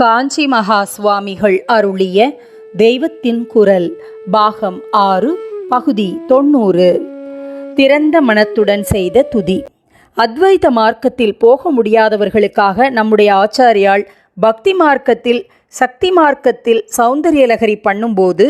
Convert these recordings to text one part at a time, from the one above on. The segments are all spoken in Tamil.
காஞ்சி மகா சுவாமிகள் அருளிய தெய்வத்தின் குரல் பாகம் ஆறு பகுதி தொண்ணூறு. திறந்த மனத்துடன் செய்த துதி. அத்வைத மார்க்கத்தில் போக முடியாதவர்களுக்காக நம்முடைய ஆச்சாரியால் பக்தி மார்க்கத்தில் சக்தி மார்க்கத்தில் சௌந்தரியலகரி பண்ணும்போது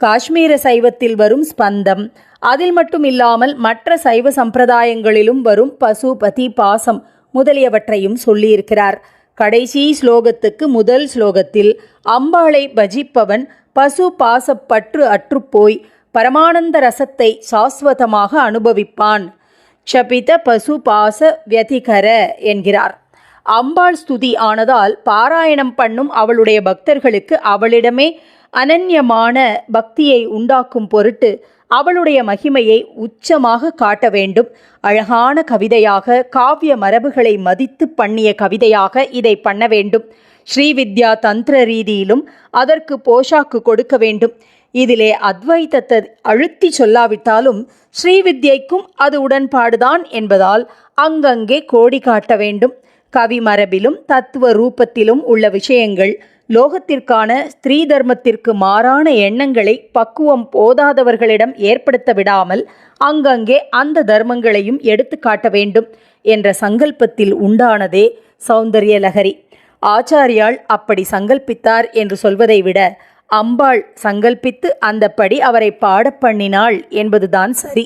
காஷ்மீர சைவத்தில் வரும் ஸ்பந்தம் அதில் மட்டும் இல்லாமல் மற்ற சைவ சம்பிரதாயங்களிலும் வரும் பசுபதி பாசம் முதலியவற்றையும் சொல்லியிருக்கிறார். கடைசி ஸ்லோகத்துக்கு முதல் ஸ்லோகத்தில் அம்பாளை பஜிப்பவன் பசு பாசப்பற்று அற்றுப்போய் பரமானந்த ரசத்தை சாஸ்வதமாக அனுபவிப்பான். க்ஷபித பசு பாச வியதிகர என்கிறார். அம்பாள் ஸ்துதி ஆனதால் பாராயணம் பண்ணும் அவளுடைய பக்தர்களுக்கு அவளிடமே அனன்யமான பக்தியை உண்டாக்கும் பொருட்டு அவளுடைய மகிமையை உச்சமாக காட்ட வேண்டும். அழகான கவிதையாக காவிய மரபுகளை மதித்து பண்ணிய கவிதையாக இதை பண்ண வேண்டும். ஸ்ரீவித்யா தந்திர ரீதியிலும் அதற்கு போஷாக்கு கொடுக்க வேண்டும். இதிலே அத்வைதத்தை அழுத்தி சொல்லாவிட்டாலும் ஸ்ரீவித்யைக்கும் அது உடன்பாடுதான் என்பதால் அங்கங்கே கோடி காட்ட வேண்டும். கவி மரபிலும் தத்துவ ரூபத்திலும் உள்ள விஷயங்கள் லோகத்திற்கான ஸ்திரீ தர்மத்திற்கு மாறான எண்ணங்களை பக்குவம் போதாதவர்களிடம் ஏற்படுத்த விடாமல் அங்கங்கே அந்த தர்மங்களையும் எடுத்து காட்ட வேண்டும் என்ற சங்கல்பத்தில் உண்டானதே சௌந்தரிய லகரி ஆச்சாரியால் அப்படி சங்கல்பித்தார் என்று சொல்வதை விட அம்பாள் சங்கல்பித்து அந்தப்படி அவரை பாடப் பண்ணினாள் என்பதுதான் சரி.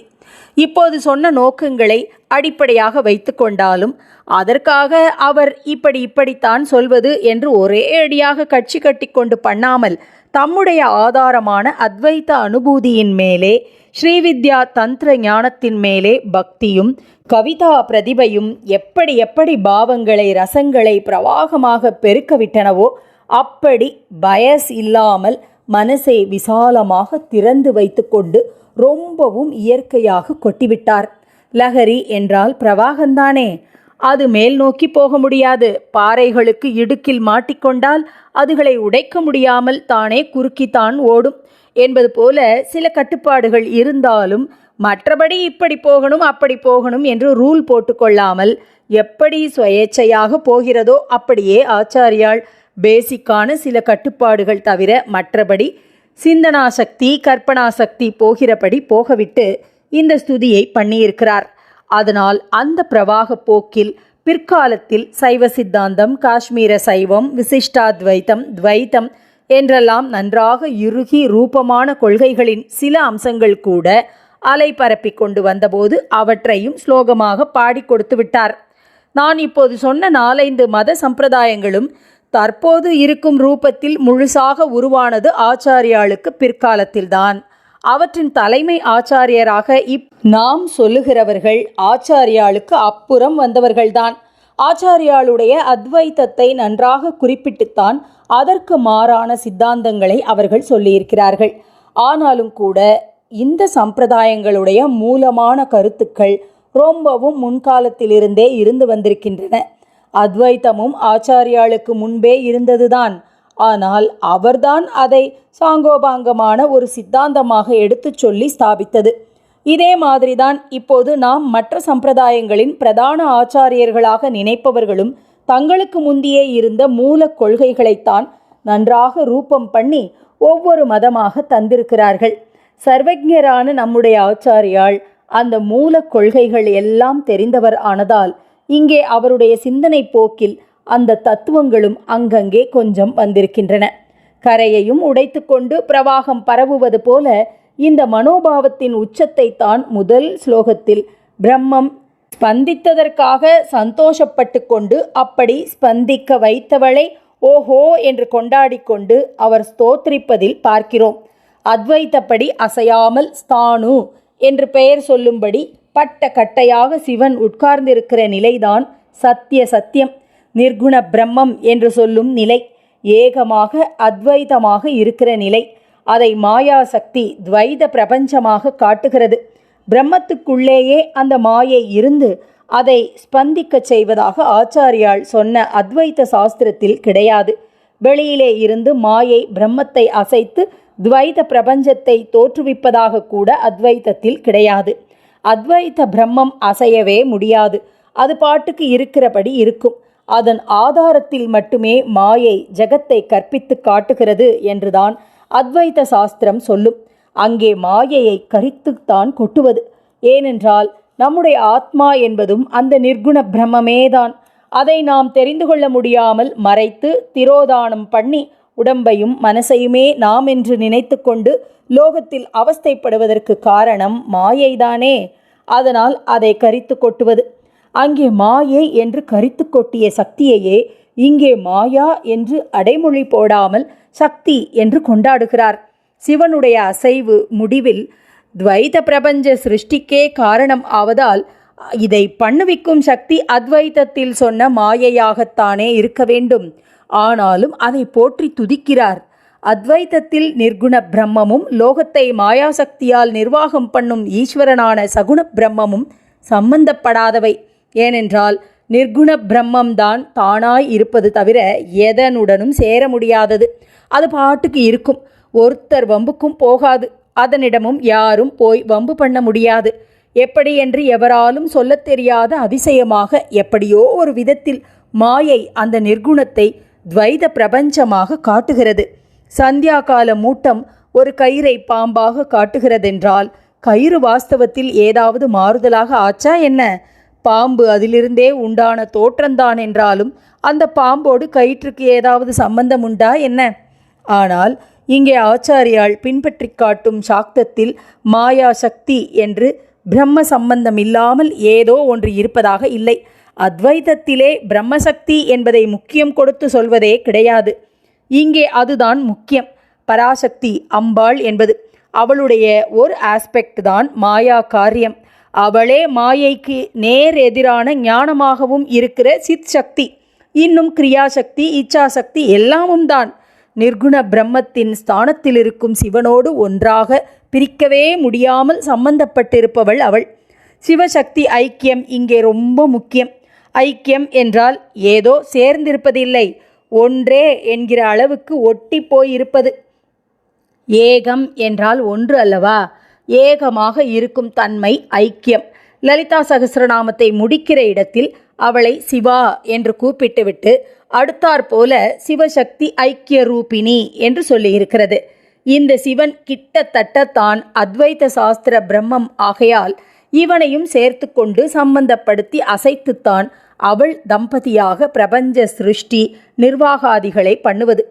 இப்போது சொன்ன நோக்கங்களை அடிப்படையாக வைத்து கொண்டாலும் அதற்காக அவர் இப்படி இப்படித்தான் சொல்வது என்று ஒரே அடியாக கட்சி கட்டிக்கொண்டு பண்ணாமல் தம்முடைய ஆதாரமான அத்வைத அனுபூதியின் மேலே ஸ்ரீவித்யா தந்திர ஞானத்தின் மேலே பக்தியும் கவிதா பிரதிபையும் எப்படி எப்படி பாவங்களை ரசங்களை பிரவாகமாக பெருக்கவிட்டனவோ அப்படி பயஸ் இல்லாமல் மனசை விசாலமாக திறந்து வைத்துக்கொண்டு ரொம்பவும் இயற்கையாக கொட்டிவிட்டார். லகரி என்றால் பிரவாகந்தானே. அது மேல் நோக்கி போக முடியாது. பாறைகளுக்கு இடுக்கில் மாட்டிக்கொண்டால் அதுகளை உடைக்க முடியாமல் தானே குறுக்கித்தான் ஓடும். என்பது போல சில கட்டுப்பாடுகள் இருந்தாலும் மற்றபடி இப்படி போகணும் அப்படி போகணும் என்று ரூல் போட்டுக்கொள்ளாமல் எப்படி சுயேச்சையாக போகிறதோ அப்படியே ஆச்சாரியால் பேசிக்கான சில கட்டுப்பாடுகள் தவிர மற்றபடி சிந்தனா சக்தி கற்பனா சக்தி போகிறபடி போகவிட்டு இந்த ஸ்துதியை பண்ணியிருக்கிறார். அதனால் அந்த பிரவாக போக்கில் பிற்காலத்தில் சைவ சித்தாந்தம் காஷ்மீர சைவம் விசிஷ்டாத்வைத்தம் துவைத்தம் என்றெல்லாம் நன்றாக இறுகி ரூபமான கொள்கைகளின் சில அம்சங்கள் கூட அலை பரப்பி கொண்டு வந்தபோது அவற்றையும் ஸ்லோகமாக பாடி கொடுத்து விட்டார். நான் இப்போது சொன்ன நாலைந்து மத சம்பிரதாயங்களும் தற்போது இருக்கும் ரூபத்தில் முழுசாக உருவானது ஆச்சாரியாளுக்கு பிற்காலத்தில்தான். அவற்றின் தலைமை ஆச்சாரியராக இப் நாம் சொல்லுகிறவர்கள் ஆச்சாரியாளுக்கு அப்புறம் வந்தவர்கள்தான். ஆச்சாரியாளுடைய அத்வைத்தத்தை நன்றாக குறிப்பிட்டுத்தான் அதற்கு மாறான சித்தாந்தங்களை அவர்கள் சொல்லியிருக்கிறார்கள். ஆனாலும் கூட இந்த சம்பிரதாயங்களுடைய மூலமான கருத்துக்கள் ரொம்பவும் முன்காலத்திலிருந்தே இருந்து வந்திருக்கின்றன. அத்வைத்தமும் ஆச்சாரியாளுக்கு முன்பே இருந்ததுதான். ஆனால் அவர்தான் அதை சாங்கோபாங்கமான ஒரு சித்தாந்தமாக எடுத்துச் சொல்லி ஸ்தாபித்தது. இதே மாதிரிதான் இப்போது நாம் மற்ற சம்பிரதாயங்களின் பிரதான ஆச்சாரியர்களாக நினைப்பவர்களும் தங்களுக்கு முந்தியே இருந்த மூல கொள்கைகளைத்தான் நன்றாக ரூபம் பண்ணி ஒவ்வொரு மதமாக தந்திருக்கிறார்கள். சர்வஜரான நம்முடைய ஆச்சாரியால் அந்த மூல கொள்கைகள் எல்லாம் தெரிந்தவர் ஆனதால் இங்கே அவருடைய சிந்தனை போக்கில் அந்த தத்துவங்களும் அங்கங்கே கொஞ்சம் வந்திருக்கின்றன. கரையையும் உடைத்துக்கொண்டு பிரவாகம் பரவுவது போல இந்த மனோபாவத்தின் உச்சத்தை தான் முதல் ஸ்லோகத்தில் பிரம்மம் ஸ்பந்தித்ததற்காக சந்தோஷப்பட்டு கொண்டு அப்படி ஸ்பந்திக்க வைத்தவளை ஓஹோ என்று கொண்டாடிக்கொண்டு அவர் ஸ்தோத்திரிப்பதில் பார்க்கிறோம். அத்வைத்தப்படி அசையாமல் ஸ்தானு என்று பெயர் சொல்லும்படி பட்ட கட்டையாக சிவன் உட்கார்ந்திருக்கிற நிலைதான் சத்திய சத்தியம் நிர்குண பிரம்மம் என்று சொல்லும் நிலை. ஏகமாக அத்வைதமாக இருக்கிற நிலை. அதை மாயா சக்தி துவைத பிரபஞ்சமாக காட்டுகிறது. பிரம்மத்துக்குள்ளேயே அந்த மாயை இருந்து அதை ஸ்பந்திக்கச் செய்வதாக ஆச்சாரியால் சொன்ன அத்வைத சாஸ்திரத்தில் கிடையாது. வெளியிலே இருந்து மாயை பிரம்மத்தை அசைத்து துவைத பிரபஞ்சத்தை தோற்றுவிப்பதாக கூட அத்வைத்தத்தில் கிடையாது. அத்வைத பிரம்மம் அசையவே முடியாது. அது பாட்டுக்கு இருக்கிறபடி இருக்கும். அதன் ஆதாரத்தில் மட்டுமே மாயை ஜெகத்தை கற்பித்து காட்டுகிறது என்றுதான் அத்வைத சாஸ்திரம் சொல்லும். அங்கே மாயையை கரித்துத்தான் கொட்டுவது. ஏனென்றால் நம்முடைய ஆத்மா என்பதும் அந்த நிர்குண பிரம்மமேதான். அதை நாம் தெரிந்து கொள்ள முடியாமல் மறைத்து திரோதானம் பண்ணி உடம்பையும் மனசையுமே நாம் என்று நினைத்து கொண்டு லோகத்தில் அவஸ்தைப்படுவதற்கு காரணம் மாயைதானே. அதனால் அதை கரித்து கொட்டுவது. அங்கே மாயை என்று கரித்து கொட்டிய சக்தியையே இங்கே மாயா என்று அடைமொழி போடாமல் சக்தி என்று கொண்டாடுகிறார். சிவனுடைய அசைவு முடிவில் துவைத பிரபஞ்ச சிருஷ்டிக்கே காரணம் ஆவதால் இதை பண்ணுவிக்கும் சக்தி அத்வைதத்தில் சொன்ன மாயையாகத்தானே இருக்க வேண்டும். ஆனாலும் அதை போற்றி துதிக்கிறார். அத்வைதத்தில் நிர்குண பிரம்மமும் லோகத்தை மாயாசக்தியால் நிர்வாகம் பண்ணும் ஈஸ்வரனான சகுண பிரம்மமும் சம்பந்தப்படாதவை. ஏனென்றால் நிர்குண பிரம்மம்தான் தானாய் இருப்பது தவிர எதனுடனும் சேர முடியாதது. அது பாட்டுக்கு இருக்கும். ஒருத்தர் வம்புக்கும் போகாது. அதனிடமும் யாரும் போய் வம்பு பண்ண முடியாது. எப்படி என்று எவராலும் சொல்லத் தெரியாத அதிசயமாக எப்படியோ ஒரு விதத்தில் மாயை அந்த நிர்குணத்தை துவைத பிரபஞ்சமாக காட்டுகிறது. சந்தியா கால மூட்டம் ஒரு கயிறை பாம்பாக காட்டுகிறதென்றால் கயிறு வாஸ்தவத்தில் ஏதாவது மாறுதலாக ஆச்சா என்ன? பாம்பு அதிலிருந்தே உண்டான தோற்றம்தான் என்றாலும் அந்த பாம்போடு கயிற்றுக்கு ஏதாவது சம்பந்தம் உண்டா என்ன? ஆனால் இங்கே ஆச்சாரியால் பின்பற்றி காட்டும் சாக்தத்தில் மாயா சக்தி என்று பிரம்ம சம்பந்தம் இல்லாமல் ஏதோ ஒன்று இருப்பதாக இல்லை. அத்வைதத்திலே பிரம்மசக்தி என்பதை முக்கியம் கொடுத்து சொல்வதே கிடையாது. இங்கே அதுதான் முக்கியம். பராசக்தி அம்பாள் என்பது அவளுடைய ஒரு ஆஸ்பெக்ட் தான் மாயா காரியம். அவளே மாயைக்கு நேர் எதிரான ஞானமாகவும் இருக்கிற சித் சக்தி. இன்னும் கிரியாசக்தி இச்சாசக்தி எல்லாமும் தான். நிர்குண பிரம்மத்தின் ஸ்தானத்தில் இருக்கும் சிவனோடு ஒன்றாக பிரிக்கவே முடியாமல் சம்பந்தப்பட்டிருப்பவள் அவள். சிவசக்தி ஐக்கியம் இங்கே ரொம்ப முக்கியம். ஐக்கியம் என்றால் ஏதோ சேர்ந்திருப்பதில்லை. ஒன்றே என்கிற அளவுக்கு ஒட்டி போயிருப்பது ஏகம் என்றால் ஒன்று அல்லவா? ஏகமாக இருக்கும் தன்மை ஐக்கியம். லலிதா சகசிரநாமத்தை முடிக்கிற இடத்தில் அவளை சிவா என்று கூப்பிட்டுவிட்டு அடுத்தாற்போல சிவசக்தி ஐக்கிய ரூபிணி என்று சொல்லியிருக்கிறது. இந்த சிவன் கிட்டத்தட்ட தான் அத்வைத சாஸ்திர பிரம்மம் ஆகையால் இவனையும் சேர்த்து கொண்டு சம்பந்தப்படுத்தி அசைத்துத்தான் அவள் தம்பதியாக பிரபஞ்ச சிருஷ்டி நிர்வாகாதிகளை பண்ணுவது.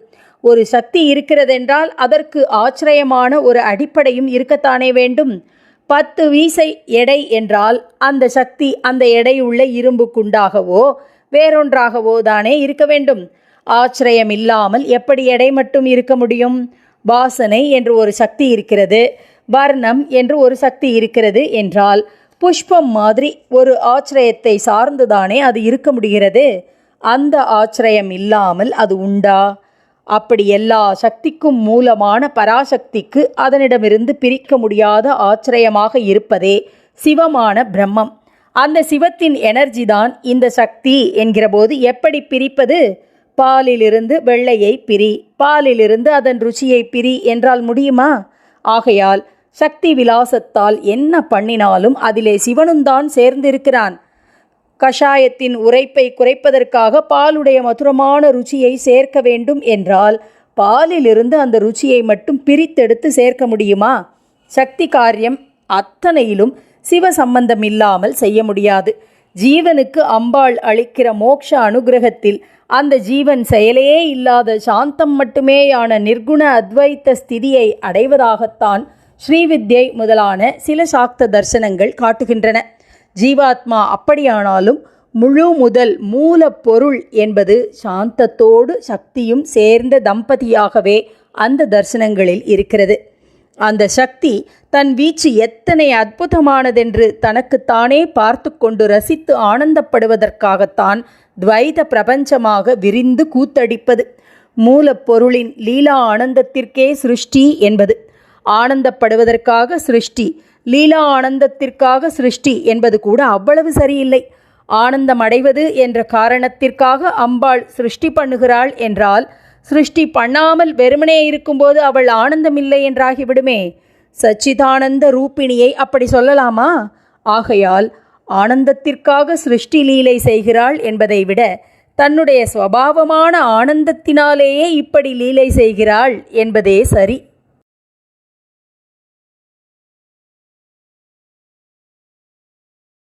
ஒரு சக்தி இருக்கிறதென்றால் அதற்கு ஆச்சரியமான ஒரு அடிப்படையும் இருக்கத்தானே வேண்டும். பத்து வீசை எடை என்றால் அந்த சக்தி அந்த எடையுள்ள இரும்பு குண்டாகவோ வேறொன்றாகவோ தானே இருக்க வேண்டும். ஆச்சரியம் இல்லாமல் எப்படி எடை மட்டும் இருக்க முடியும்? வாசனை என்று ஒரு சக்தி இருக்கிறது வர்ணம் என்று ஒரு சக்தி இருக்கிறது என்றால் புஷ்பம் மாதிரி ஒரு ஆச்சரியத்தை சார்ந்துதானே அது இருக்க முடிகிறது? அந்த ஆச்சரியம் இல்லாமல் அது உண்டா? அப்படி எல்லா சக்திக்கும் மூலமான பராசக்திக்கு அதனிடமிருந்து பிரிக்க முடியாத ஆச்சரியமாக இருப்பதே சிவமான பிரம்மம். அந்த சிவத்தின் எனர்ஜி தான் இந்த சக்தி என்கிறபோது எப்படி பிரிப்பது? பாலிலிருந்து வெள்ளையை பிரி பாலிலிருந்து அதன் ருச்சியை பிரி என்றால் முடியுமா? ஆகையால் சக்தி விலாசத்தால் என்ன பண்ணினாலும் அதிலே சிவனும்தான் சேர்ந்திருக்கிறான். கஷாயத்தின் உரைப்பை குறைப்பதற்காக பாலுடைய மதுரமான ருச்சியை சேர்க்க வேண்டும் என்றால் பாலிலிருந்து அந்த ருச்சியை மட்டும் பிரித்தெடுத்து சேர்க்க முடியுமா? சக்தி காரியம் அத்தனையிலும் சிவ சம்பந்தம் இல்லாமல் செய்ய முடியாது. ஜீவனுக்கு அம்பாள் அளிக்கிற மோக்ஷ அனுகிரகத்தில் அந்த ஜீவன் செயலே இல்லாத சாந்தம் மட்டுமேயான நிர்குண அத்வைத்த ஸ்திதியை அடைவதாகத்தான் ஸ்ரீவித்யை முதலான சில சாக்த தர்சனங்கள் காட்டுகின்றன. ஜீவாத்மா அப்படியானாலும் முழு முதல் மூலப்பொருள் என்பது சாந்தத்தோடு சக்தியும் சேர்ந்த தம்பதியாகவே அந்த தர்சனங்களில் இருக்கிறது. அந்த சக்தி தன் வீச்சு எத்தனை அற்புதமானதென்று தனக்குத்தானே பார்த்து கொண்டு ரசித்து ஆனந்தப்படுவதற்காகத்தான் துவைத பிரபஞ்சமாக விரிந்து கூத்தடிப்பது. மூலப்பொருளின் லீலா ஆனந்தத்திற்கே சிருஷ்டி என்பது. ஆனந்தப்படுவதற்காக சிருஷ்டி லீலா ஆனந்தத்திற்காக சிருஷ்டி என்பது கூட அவ்வளவு சரியில்லை. ஆனந்தம் அடைவது என்ற காரணத்திற்காக அம்பாள் சிருஷ்டி பண்ணுகிறாள் என்றால் சிருஷ்டி பண்ணாமல் வெறுமனே இருக்கும்போது அவள் ஆனந்தமில்லை என்றாகிவிடுமே. சச்சிதானந்த ரூபிணியை அப்படி சொல்லலாமா? ஆகையால் ஆனந்தத்திற்காக சிருஷ்டி லீலை செய்கிறாள் என்பதை விட தன்னுடைய சுவாவமான ஆனந்தத்தினாலேயே இப்படி லீலை செய்கிறாள் என்பதே சரி.